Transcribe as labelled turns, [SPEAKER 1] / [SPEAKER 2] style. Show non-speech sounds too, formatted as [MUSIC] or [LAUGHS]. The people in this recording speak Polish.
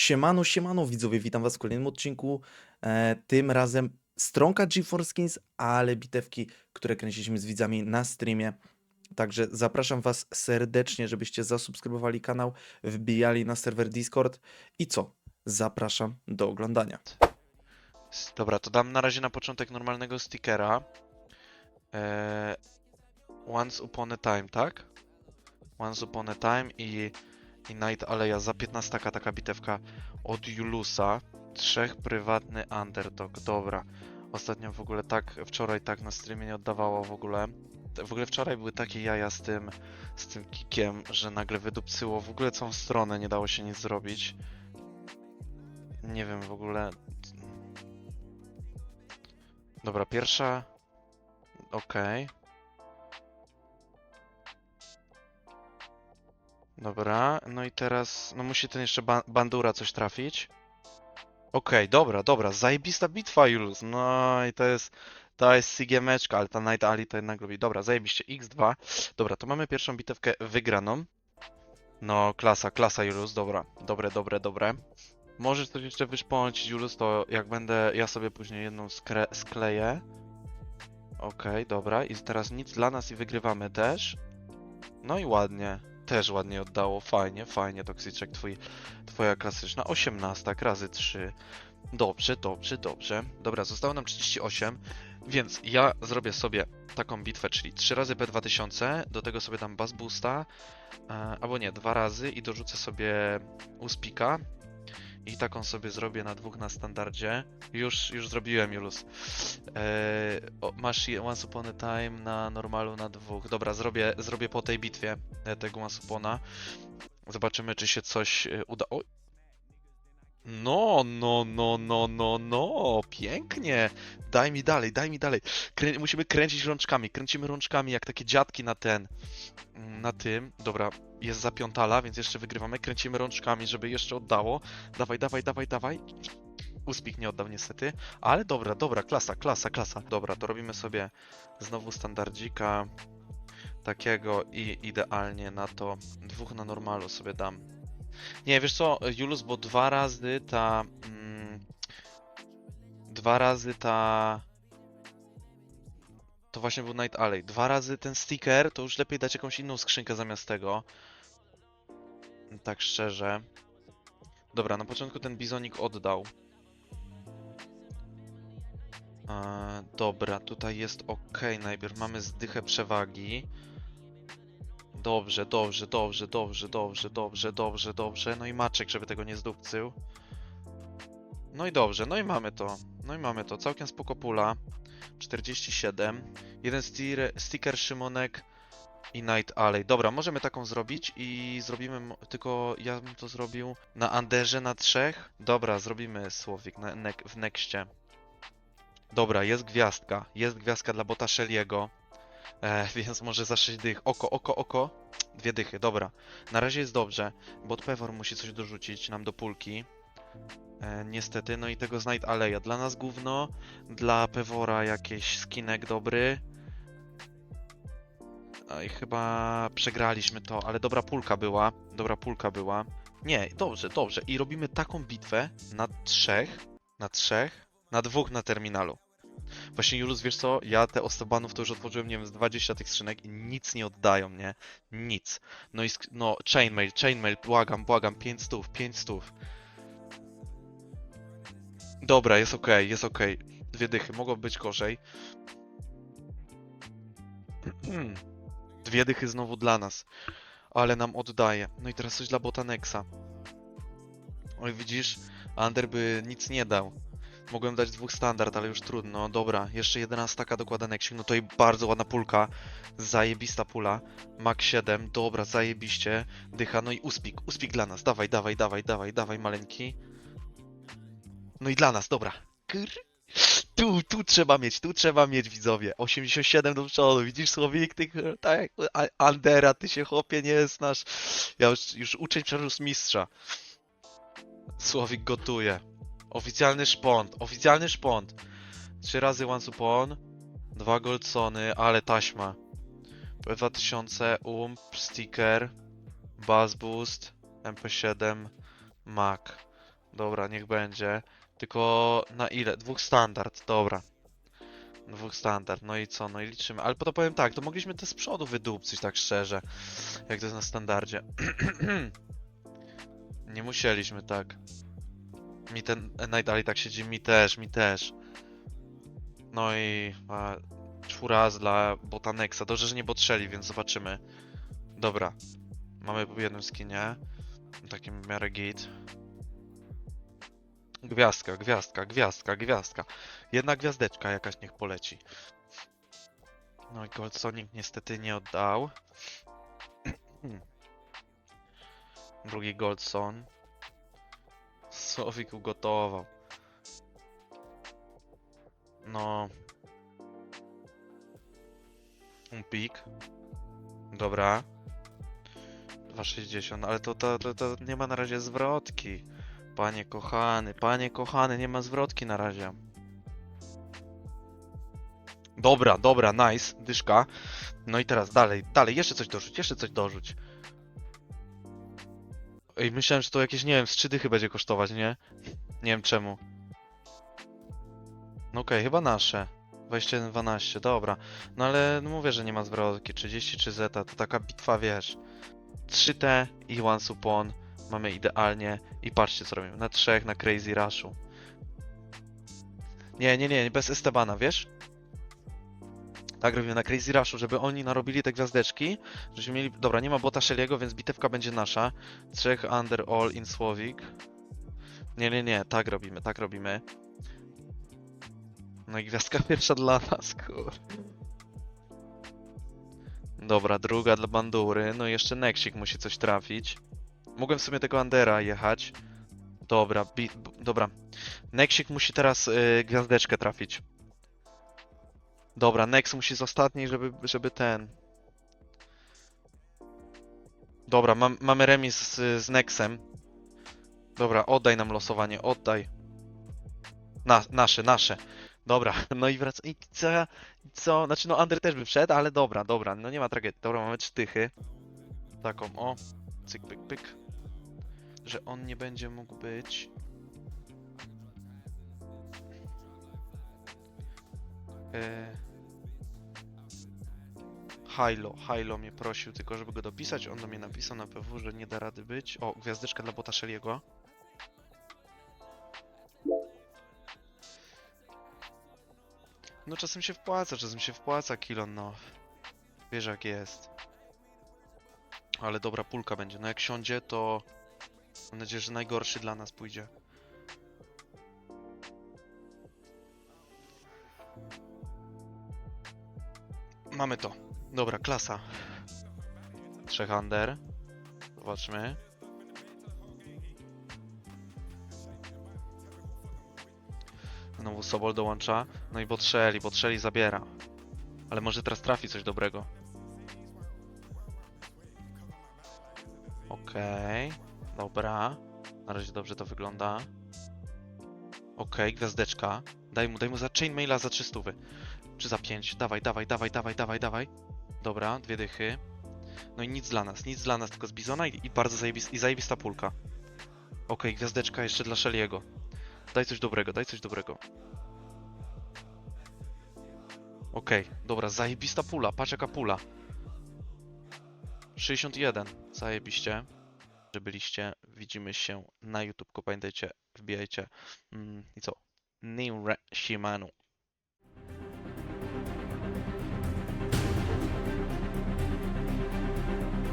[SPEAKER 1] Siemano, siemano widzowie, witam was w kolejnym odcinku. E, tym razem stronka GeForce Skins, ale bitewki, które kręciliśmy z widzami na streamie. Także zapraszam was serdecznie, żebyście zasubskrybowali kanał, wbijali na serwer Discord i co? Zapraszam do oglądania.
[SPEAKER 2] Dobra, to dam na razie na początek normalnego stickera. Eee, once upon a time, tak? Once upon a time i, i Night Aleja za 15 taka bitewka od Julusa. Trzech prywatny underdog, dobra. Ostatnio w ogóle tak, wczoraj tak na streamie nie oddawało w ogóle. W ogóle wczoraj były takie jaja z tym, z tym kikiem, że nagle wydupcyło w ogóle całą stronę, nie dało się nic zrobić. Nie wiem w ogóle. Dobra, pierwsza. Okej. Dobra, no i teraz. No musi ten jeszcze ba bandura coś trafić. Okej, dobra, dobra, zajebista bitwa, Julus. No i to jest. To jest Sigiemeczka, ale ta Night Ali to jednak lubi. Dobra, zajebiście, X2. Dobra, to mamy pierwszą bitewkę wygraną. No, klasa, klasa, Julus, dobra. Dobre, dobre, dobre. Możesz coś jeszcze wyszpącić, Julus, to jak będę, ja sobie później jedną skleję. Okej, dobra. I teraz nic dla nas i wygrywamy też. No i ładnie. Też ładnie oddało. Fajnie, fajnie, Toksyczek, twój, twoja klasyczna. 18 razy 3. Dobrze, dobrze, dobrze. Dobra, zostało nam 38, więc ja zrobię sobie taką bitwę, czyli 3 razy P2000, do tego sobie dam Bass Boosta, e, albo nie, dwa razy i dorzucę sobie Uspika, i taką sobie zrobię na dwóch na standardzie. Już, już zrobiłem, Julus. Eee, masz Once Upon a Time na normalu na dwóch. Dobra, zrobię, zrobię po tej bitwie e, tego Once Upona. Zobaczymy, czy się coś e, uda. O! No, no, no, no, no, no, pięknie. Daj mi dalej, daj mi dalej. Krę musimy kręcić rączkami. Kręcimy rączkami jak takie dziadki na ten. Na tym. Dobra, jest zapiątala, więc jeszcze wygrywamy. Kręcimy rączkami, żeby jeszcze oddało. Dawaj, dawaj, dawaj, dawaj. Uspik nie oddał niestety, ale dobra, dobra, klasa, klasa, klasa. Dobra, to robimy sobie znowu standardzika takiego i idealnie na to dwóch na normalu sobie dam. Nie, wiesz co, Julus, bo dwa razy ta... Mm, dwa razy ta... To właśnie był Night Alley. Dwa razy ten sticker, to już lepiej dać jakąś inną skrzynkę zamiast tego. Tak szczerze. Dobra, na początku ten bizonik oddał. Eee, dobra, tutaj jest ok. Najpierw mamy zdychę przewagi. Dobrze, dobrze, dobrze, dobrze, dobrze, dobrze, dobrze, dobrze. No i maczek, żeby tego nie zdupcył. No i dobrze, no i mamy to. No i mamy to. Całkiem spoko pula. 47. Jeden stier, sticker Szymonek i Night Alley. Dobra, możemy taką zrobić i zrobimy, tylko ja bym to zrobił na Anderze na trzech. Dobra, zrobimy Słowik na, nek, w Nexcie. Dobra, jest gwiazdka. Jest gwiazdka dla bota Shelly'ego. E, [LAUGHS] więc może za 6 dych. Oko, oko, oko. Dwie dychy, dobra. Na razie jest dobrze. Bot Pewor musi coś dorzucić nam do pulki. E, niestety, no i tego z Night Aleja. Dla nas gówno, dla Pewora jakiś skinek dobry. No i chyba przegraliśmy to, ale dobra pulka była. Dobra pulka była. Nie, dobrze, dobrze. I robimy taką bitwę na trzech, na trzech, na dwóch na terminalu. Właśnie Julus, wiesz co? Ja te ostobanów to już otworzyłem, nie wiem, z 20 tych skrzynek i nic nie oddają, nie? Nic. No i no, chainmail, chainmail, błagam, błagam, 5 stów, 5 stów. Dobra, jest okej, jest okej. Dwie dychy, mogło być gorzej. Dwie dychy znowu dla nas. Ale nam oddaje. No i teraz coś dla Botanexa. Oj, widzisz? Ander by nic nie dał. Mogłem dać dwóch standard, ale już trudno. Dobra, jeszcze 11 taka dokłada Nexik. No to i bardzo ładna pulka. Zajebista pula. Max 7, dobra, zajebiście. Dycha, no i uspik. Uspik dla nas. Dawaj, dawaj, dawaj, dawaj, dawaj, maleńki. No i dla nas, dobra. Tu, tu trzeba mieć, tu trzeba mieć widzowie. 87 do przodu, widzisz Słowik, ty tak, Andera, ty się chłopie nie znasz. Ja już, już uczeń przerósł mistrza. Słowik gotuje. Oficjalny szpont, oficjalny szpont. Trzy razy once upon, dwa goldsony, ale taśma. P2000, ump, sticker, buzz boost, MP7, Mac. Dobra, niech będzie. Tylko na ile? Dwóch standard, dobra. Dwóch standard, no i co? No i liczymy. Ale to powiem tak, to mogliśmy te z przodu wydupcyć, tak szczerze. Jak to jest na standardzie. [CLEARS THROAT] Nie musieliśmy tak. Mi ten najdalej tak siedzi, mi też, mi też. No i a, czwóraz dla Botanexa. Dobrze, że nie botrzeli, więc zobaczymy. Dobra. Mamy po jednym skinie. Takim miarę git. Gwiazdka, gwiazdka, gwiazdka, gwiazdka. Jedna gwiazdeczka jakaś niech poleci. No i Gold Sonic niestety nie oddał. [CLEARS THROAT] Drugi Goldson. Słowik ugotował. No. Pik. Dobra. 2,60, ale to, to, to, to nie ma na razie zwrotki. Panie kochany, panie kochany, nie ma zwrotki na razie. Dobra, dobra, nice, dyszka. No i teraz dalej, dalej, jeszcze coś dorzuć, jeszcze coś dorzuć. Ej, myślałem, że to jakieś, nie wiem, z 3 dychy będzie kosztować, nie? Nie wiem czemu. No okej, chyba nasze. 21-12, dobra. No ale no mówię, że nie ma zwrotki. 33 zeta, to taka bitwa, wiesz. 3T i One Supon. Mamy idealnie. I patrzcie co robimy. Na trzech, na Crazy Rushu. Nie, nie, nie, bez Estebana, wiesz? Tak robimy na Crazy Rushu, żeby oni narobili te gwiazdeczki. Żebyśmy mieli... Dobra, nie ma bota Shelly'ego, więc bitewka będzie nasza. Trzech under all in Słowik. Nie, nie, nie, tak robimy, tak robimy. No i gwiazdka [LAUGHS] pierwsza dla nas, kur. Dobra, druga dla bandury. No i jeszcze Nexik musi coś trafić. Mogłem w sumie tego Andera jechać. Dobra, bi dobra. Nexik musi teraz y, gwiazdeczkę trafić. Dobra, Nex musi z ostatniej, żeby, żeby ten... Dobra, mam, mamy remis z, z Nexem. Dobra, oddaj nam losowanie, oddaj. Na, nasze, nasze. Dobra, [LAUGHS] no i wraca. I co? Co? Znaczy, no, Under też by wszedł, ale dobra, dobra, no nie ma tragedii. Dobra, mamy cztychy. Taką, o. Cyk, pyk, pyk. Że on nie będzie mógł być. Eee... Hilo, Hilo mnie prosił tylko, żeby go dopisać. On do mnie napisał na PW, że nie da rady być. O, gwiazdeczka dla Bota Shelly'ego. No czasem się wpłaca, czasem się wpłaca kilon, no. Wiesz jak jest. Ale dobra pulka będzie. No jak siądzie, to mam nadzieję, że najgorszy dla nas pójdzie. Mamy to. Dobra, klasa. Trzech under. Zobaczmy. Znowu Sobol dołącza. No i Botrzeli, Botrzeli zabiera. Ale może teraz trafi coś dobrego. Okej, dobra. Na razie dobrze to wygląda. Okej, gwiazdeczka. Daj mu, daj mu za chainmaila za 300. Czy za 5? Dawaj, dawaj, dawaj, dawaj, dawaj, dawaj. Dobra, dwie dychy. No i nic dla nas, nic dla nas, tylko z Bizona i, i bardzo zajebis, i zajebista pulka. Okej, gwiazdeczka jeszcze dla Shelly'ego. Daj coś dobrego, daj coś dobrego. Okej, dobra, zajebista pula, patrz jaka pula. 61, zajebiście. Że byliście, widzimy się na YouTube, pamiętajcie, wbijajcie. Mm, I co? New Shimano.